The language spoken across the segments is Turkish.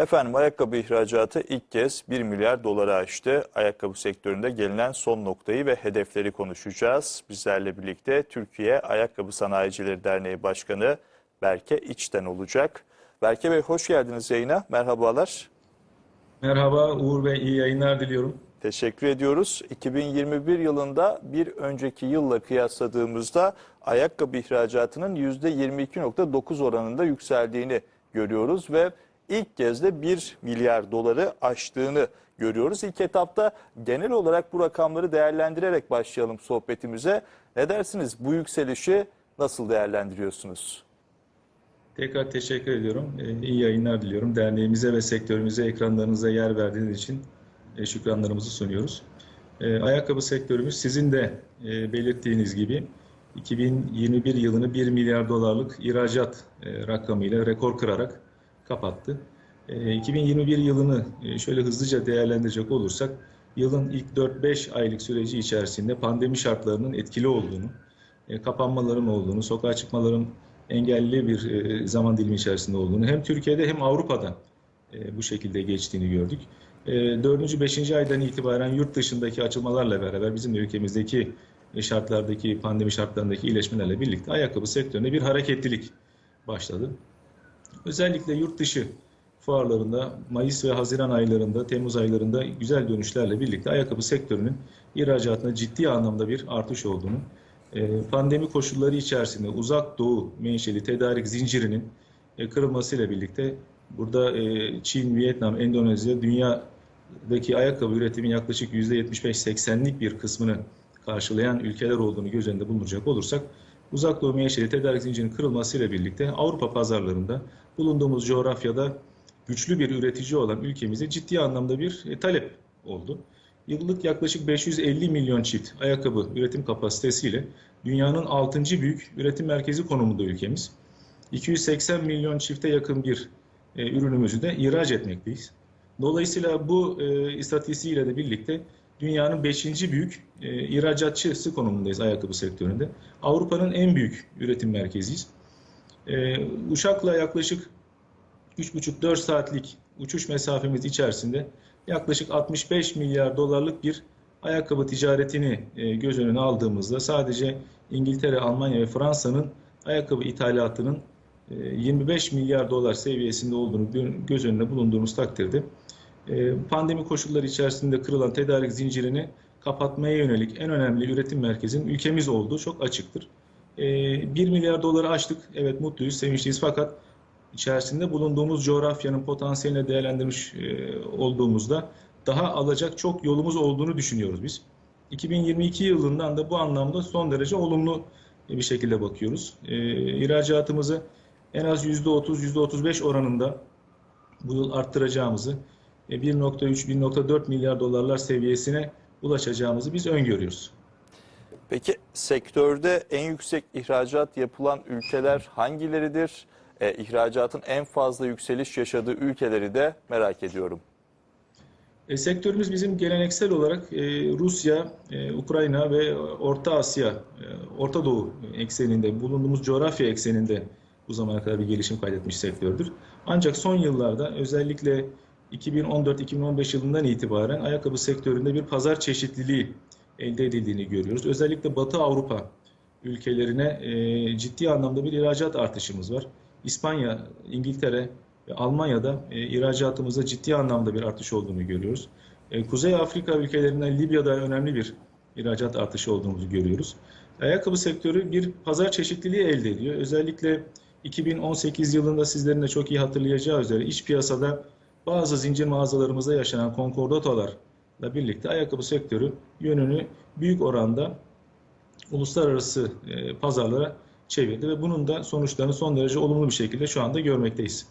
Efendim ayakkabı ihracatı ilk kez 1 milyar dolara aştı. Ayakkabı sektöründe gelinen son noktayı ve hedefleri konuşacağız. Bizlerle birlikte Türkiye Ayakkabı Sanayicileri Derneği Başkanı Berke İçten olacak. Berke Bey hoş geldiniz yayına. Merhabalar. Merhaba Uğur Bey, iyi yayınlar diliyorum. Teşekkür ediyoruz. 2021 yılında bir önceki yılla kıyasladığımızda ayakkabı ihracatının %22.9 oranında yükseldiğini görüyoruz ve ilk kez de 1 milyar doları aştığını görüyoruz. İlk etapta genel olarak bu rakamları değerlendirerek başlayalım sohbetimize. Ne dersiniz? Bu yükselişi nasıl değerlendiriyorsunuz? Tekrar teşekkür ediyorum. Ee, İyi yayınlar diliyorum. Derneğimize ve sektörümüze ekranlarınıza yer verdiğiniz için e, şükranlarımızı sunuyoruz. Ee, Ayakkabı sektörümüz sizin de e, belirttiğiniz gibi 2021 yılını 1 milyar dolarlık ihracat e, rakamıyla rekor kırarak kapattı. E, 2021 yılını e, şöyle hızlıca değerlendirecek olursak yılın ilk 4-5 aylık süreci içerisinde pandemi şartlarının etkili olduğunu, e, kapanmaların olduğunu, sokağa çıkmaların engelli bir e, zaman dilimi içerisinde olduğunu hem Türkiye'de hem Avrupa'da e, bu şekilde geçtiğini gördük. E, 4. 5. aydan itibaren yurt dışındaki açılmalarla beraber bizim de ülkemizdeki e, şartlardaki pandemi şartlarındaki iyileşmelerle birlikte ayakkabı sektöründe bir hareketlilik başladı. Özellikle yurt dışı fuarlarında Mayıs ve Haziran aylarında, Temmuz aylarında güzel dönüşlerle birlikte ayakkabı sektörünün ihracatında ciddi anlamda bir artış olduğunu, e, pandemi koşulları içerisinde uzak doğu menşeli tedarik zincirinin e, kırılmasıyla birlikte burada e, Çin, Vietnam, Endonezya dünyadaki ayakkabı üretiminin yaklaşık %75-80'lik bir kısmını karşılayan ülkeler olduğunu göz önünde bulunduracak olursak uzak doğu menşeli tedarik zincirinin kırılmasıyla birlikte Avrupa pazarlarında bulunduğumuz coğrafyada güçlü bir üretici olan ülkemize ciddi anlamda bir e, talep oldu. Yıllık yaklaşık 550 milyon çift ayakkabı üretim kapasitesiyle dünyanın 6. büyük üretim merkezi konumunda ülkemiz. 280 milyon çifte yakın bir e, ürünümüzü de ihraç etmekteyiz. Dolayısıyla bu e, istatistiğiyle de birlikte dünyanın 5. büyük e, ihracatçısı konumundayız ayakkabı sektöründe. Avrupa'nın en büyük üretim merkeziyiz. E, uçakla yaklaşık 3,5-4 saatlik uçuş mesafemiz içerisinde yaklaşık 65 milyar dolarlık bir ayakkabı ticaretini e, göz önüne aldığımızda sadece İngiltere, Almanya ve Fransa'nın ayakkabı ithalatının e, 25 milyar dolar seviyesinde olduğunu göz önüne bulunduğumuz takdirde e, pandemi koşulları içerisinde kırılan tedarik zincirini kapatmaya yönelik en önemli üretim merkezinin ülkemiz olduğu çok açıktır. E, 1 milyar doları aştık. Evet mutluyuz, sevinçliyiz fakat içerisinde bulunduğumuz coğrafyanın potansiyeline değerlendirmiş e, olduğumuzda daha alacak çok yolumuz olduğunu düşünüyoruz biz. 2022 yılından da bu anlamda son derece olumlu bir şekilde bakıyoruz. E, ihracatımızı en az %30, %35 oranında bu yıl arttıracağımızı, e, 1.3-1.4 milyar dolarlar seviyesine ulaşacağımızı biz öngörüyoruz. Peki sektörde en yüksek ihracat yapılan ülkeler hangileridir? E, ihracatın en fazla yükseliş yaşadığı ülkeleri de merak ediyorum. E, sektörümüz bizim geleneksel olarak e, Rusya, e, Ukrayna ve Orta Asya, e, Orta Doğu ekseninde, bulunduğumuz coğrafya ekseninde bu zamana kadar bir gelişim kaydetmiş sektördür. Ancak son yıllarda özellikle 2014-2015 yılından itibaren ayakkabı sektöründe bir pazar çeşitliliği elde edildiğini görüyoruz. Özellikle Batı Avrupa ülkelerine e, ciddi anlamda bir ihracat artışımız var. İspanya, İngiltere ve Almanya'da e, ihracatımızda ciddi anlamda bir artış olduğunu görüyoruz. E, Kuzey Afrika ülkelerinden Libya'da önemli bir ihracat artışı olduğumuzu görüyoruz. Ayakkabı sektörü bir pazar çeşitliliği elde ediyor. Özellikle 2018 yılında sizlerin de çok iyi hatırlayacağı üzere iç piyasada bazı zincir mağazalarımızda yaşanan konkordatolarla birlikte ayakkabı sektörü yönünü büyük oranda uluslararası e, pazarlara çevirdi ve bunun da sonuçlarını son derece olumlu bir şekilde şu anda görmekteyiz.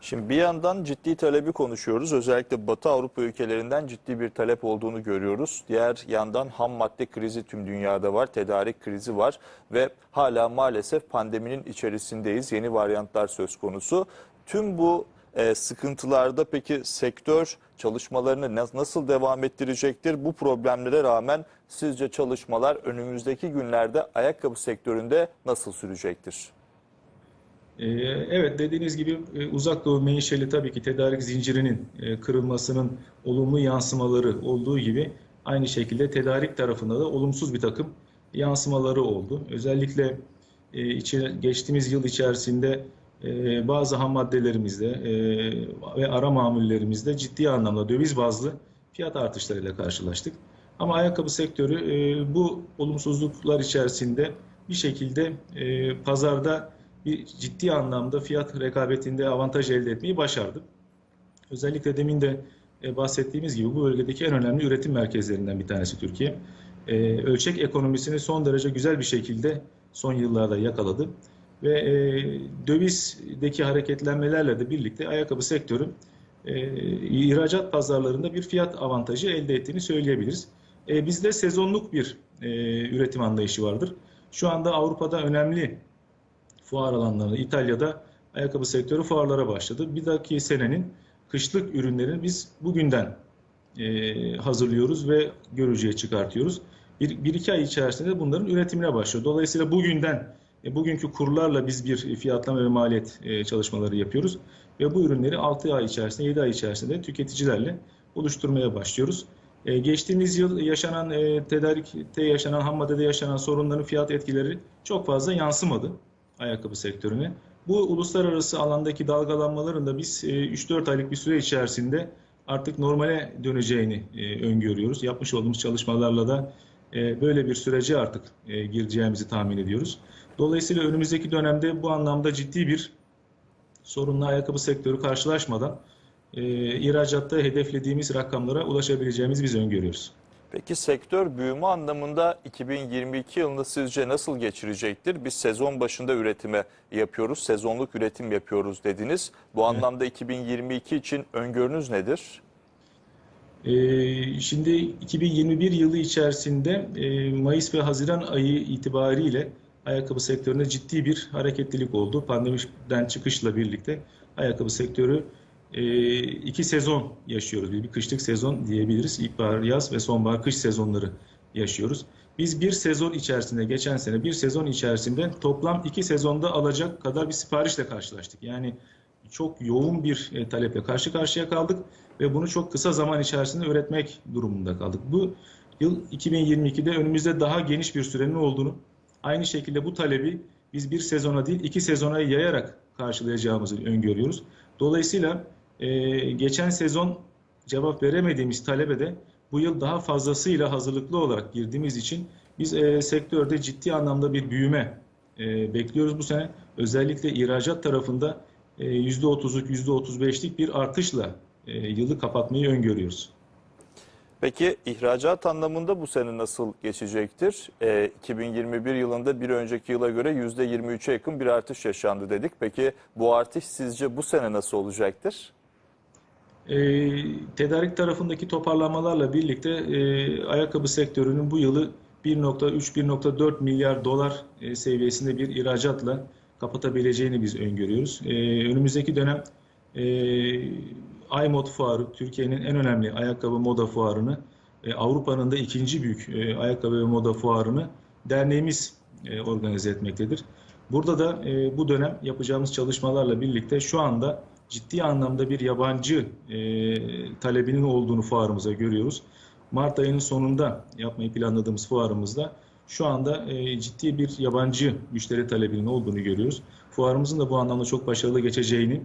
Şimdi bir yandan ciddi talebi konuşuyoruz. Özellikle Batı Avrupa ülkelerinden ciddi bir talep olduğunu görüyoruz. Diğer yandan ham madde krizi tüm dünyada var, tedarik krizi var ve hala maalesef pandeminin içerisindeyiz. Yeni varyantlar söz konusu. Tüm bu e, sıkıntılarda peki sektör çalışmalarını nasıl devam ettirecektir? Bu problemlere rağmen sizce çalışmalar önümüzdeki günlerde ayakkabı sektöründe nasıl sürecektir? Ee, Evet dediğiniz gibi e, uzak doğu menşeli tabii ki tedarik zincirinin e, kırılmasının olumlu yansımaları olduğu gibi aynı şekilde tedarik tarafında da olumsuz bir takım yansımaları oldu. Özellikle e, geçtiğimiz yıl içerisinde e, bazı ham maddelerimizde e, ve ara mamullerimizde ciddi anlamda döviz bazlı fiyat artışlarıyla karşılaştık. Ama ayakkabı sektörü e, bu olumsuzluklar içerisinde bir şekilde e, pazarda bir ciddi anlamda fiyat rekabetinde avantaj elde etmeyi başardı. Özellikle demin de bahsettiğimiz gibi bu bölgedeki en önemli üretim merkezlerinden bir tanesi Türkiye. Ölçek ekonomisini son derece güzel bir şekilde son yıllarda yakaladı. Ve e, dövizdeki hareketlenmelerle de birlikte ayakkabı sektörü e, ihracat pazarlarında bir fiyat avantajı elde ettiğini söyleyebiliriz. E, bizde sezonluk bir e, üretim anlayışı vardır. Şu anda Avrupa'da önemli fuar alanlarında, İtalya'da ayakkabı sektörü fuarlara başladı. Bir dahaki senenin kışlık ürünlerini biz bugünden e, hazırlıyoruz ve görücüye çıkartıyoruz. Bir, bir iki ay içerisinde bunların üretimine başlıyor. Dolayısıyla bugünden, e, bugünkü kurlarla biz bir fiyatlama ve maliyet e, çalışmaları yapıyoruz. Ve bu ürünleri 6 ay içerisinde, 7 ay içerisinde tüketicilerle oluşturmaya başlıyoruz. E, geçtiğimiz yıl yaşanan tedarikte yaşanan, ham maddede yaşanan sorunların fiyat etkileri çok fazla yansımadı ayakkabı sektörüne. Bu uluslararası alandaki dalgalanmaların da biz e, 3-4 aylık bir süre içerisinde artık normale döneceğini öngörüyoruz. Yapmış olduğumuz çalışmalarla da böyle bir sürece artık e, gireceğimizi tahmin ediyoruz. Dolayısıyla önümüzdeki dönemde bu anlamda ciddi bir sorunla ayakkabı sektörü karşılaşmadan e, ihracatta hedeflediğimiz rakamlara ulaşabileceğimizi biz öngörüyoruz. Peki sektör büyüme anlamında 2022 yılını sizce nasıl geçirecektir? Biz sezon başında üretime yapıyoruz, sezonluk üretim yapıyoruz dediniz. Bu anlamda 2022 için öngörünüz nedir? Ee, Şimdi 2021 yılı içerisinde e, Mayıs ve Haziran ayı itibariyle ayakkabı sektöründe ciddi bir hareketlilik oldu. Pandemiden çıkışla birlikte ayakkabı sektörü e, iki sezon yaşıyoruz. Bir kışlık sezon diyebiliriz. İlkbahar, yaz ve sonbahar kış sezonları yaşıyoruz. Biz bir sezon içerisinde, geçen sene bir sezon içerisinde toplam iki sezonda alacak kadar bir siparişle karşılaştık. Yani çok yoğun bir e, taleple karşı karşıya kaldık ve bunu çok kısa zaman içerisinde üretmek durumunda kaldık. Bu yıl 2022'de önümüzde daha geniş bir sürenin olduğunu, aynı şekilde bu talebi biz bir sezona değil iki sezona yayarak karşılayacağımızı öngörüyoruz. Dolayısıyla e, geçen sezon cevap veremediğimiz talebe de bu yıl daha fazlasıyla hazırlıklı olarak girdiğimiz için biz e, sektörde ciddi anlamda bir büyüme e, bekliyoruz bu sene. Özellikle ihracat tarafında %30'luk, %35'lik bir artışla e, yılı kapatmayı öngörüyoruz. Peki ihracat anlamında bu sene nasıl geçecektir? Ee, 2021 yılında bir önceki yıla göre %23'e yakın bir artış yaşandı dedik. Peki bu artış sizce bu sene nasıl olacaktır? E, tedarik tarafındaki toparlamalarla birlikte e, ayakkabı sektörünün bu yılı 1.3-1.4 milyar dolar e, seviyesinde bir ihracatla kapatabileceğini biz öngörüyoruz. E, önümüzdeki dönem e, iMod fuarı, Türkiye'nin en önemli ayakkabı moda fuarını, e, Avrupa'nın da ikinci büyük e, ayakkabı ve moda fuarını derneğimiz e, organize etmektedir. Burada da e, bu dönem yapacağımız çalışmalarla birlikte şu anda ciddi anlamda bir yabancı e, talebinin olduğunu fuarımıza görüyoruz. Mart ayının sonunda yapmayı planladığımız fuarımızda şu anda e, ciddi bir yabancı müşteri talebinin olduğunu görüyoruz. Fuarımızın da bu anlamda çok başarılı geçeceğini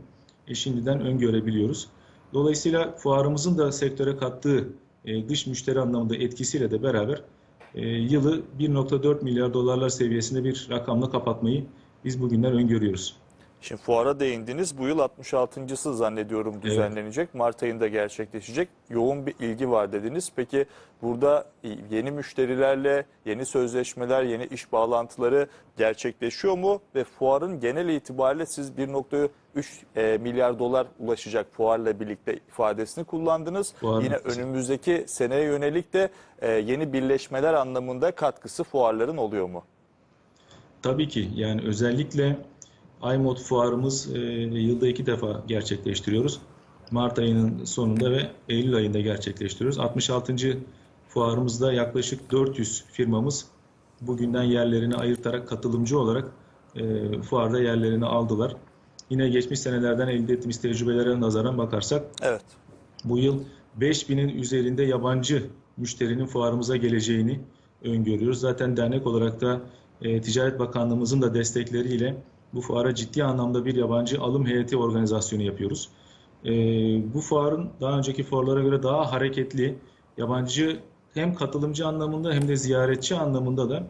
e, şimdiden öngörebiliyoruz. Dolayısıyla fuarımızın da sektöre kattığı e, dış müşteri anlamında etkisiyle de beraber yılı 1.4 milyar dolarlar seviyesinde bir rakamla kapatmayı biz bugünden öngörüyoruz. Şimdi fuara değindiniz. Bu yıl 66.sı zannediyorum düzenlenecek. Mart ayında gerçekleşecek. Yoğun bir ilgi var dediniz. Peki burada yeni müşterilerle yeni sözleşmeler, yeni iş bağlantıları gerçekleşiyor mu? Ve fuarın genel itibariyle siz 1.3 e, milyar dolar ulaşacak fuarla birlikte ifadesini kullandınız. Fuarın Yine etkisi. önümüzdeki seneye yönelik de e, yeni birleşmeler anlamında katkısı fuarların oluyor mu? Tabii ki yani özellikle iMod fuarımız e, yılda iki defa gerçekleştiriyoruz. Mart ayının sonunda ve Eylül ayında gerçekleştiriyoruz. 66. fuarımızda yaklaşık 400 firmamız bugünden yerlerini ayırtarak katılımcı olarak e, fuarda yerlerini aldılar. yine geçmiş senelerden elde ettiğimiz tecrübelere nazaran bakarsak Evet. bu yıl 5000'in üzerinde yabancı müşterinin fuarımıza geleceğini öngörüyoruz. Zaten dernek olarak da e, Ticaret Bakanlığımızın da destekleriyle bu fuara ciddi anlamda bir yabancı alım heyeti organizasyonu yapıyoruz. E, bu fuarın daha önceki fuarlara göre daha hareketli, yabancı hem katılımcı anlamında hem de ziyaretçi anlamında da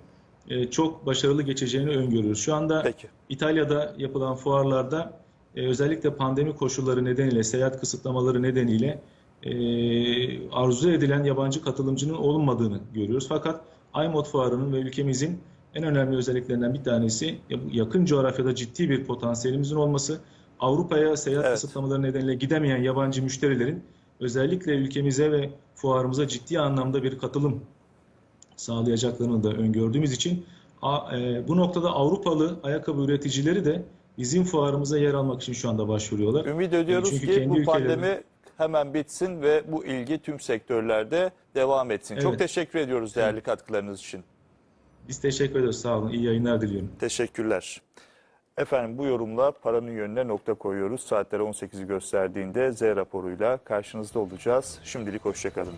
e, çok başarılı geçeceğini öngörüyoruz. Şu anda Peki. İtalya'da yapılan fuarlarda e, özellikle pandemi koşulları nedeniyle, seyahat kısıtlamaları nedeniyle e, arzu edilen yabancı katılımcının olunmadığını görüyoruz. Fakat iMod fuarının ve ülkemizin en önemli özelliklerinden bir tanesi ya- yakın coğrafyada ciddi bir potansiyelimizin olması. Avrupa'ya seyahat Evet. kısıtlamaları nedeniyle gidemeyen yabancı müşterilerin özellikle ülkemize ve fuarımıza ciddi anlamda bir katılım sağlayacaklarını da öngördüğümüz için e, bu noktada Avrupalı ayakkabı üreticileri de bizim fuarımıza yer almak için şu anda başvuruyorlar. Ümit ediyoruz Çünkü ki bu pandemi hemen bitsin ve bu ilgi tüm sektörlerde devam etsin. Çok Evet. teşekkür ediyoruz değerli katkılarınız için. Biz teşekkür ederiz. Sağ olun. İyi yayınlar diliyorum. Teşekkürler. Efendim bu yorumla paranın yönüne nokta koyuyoruz. Saatler 18'i gösterdiğinde Z raporuyla karşınızda olacağız. Şimdilik hoşçakalın.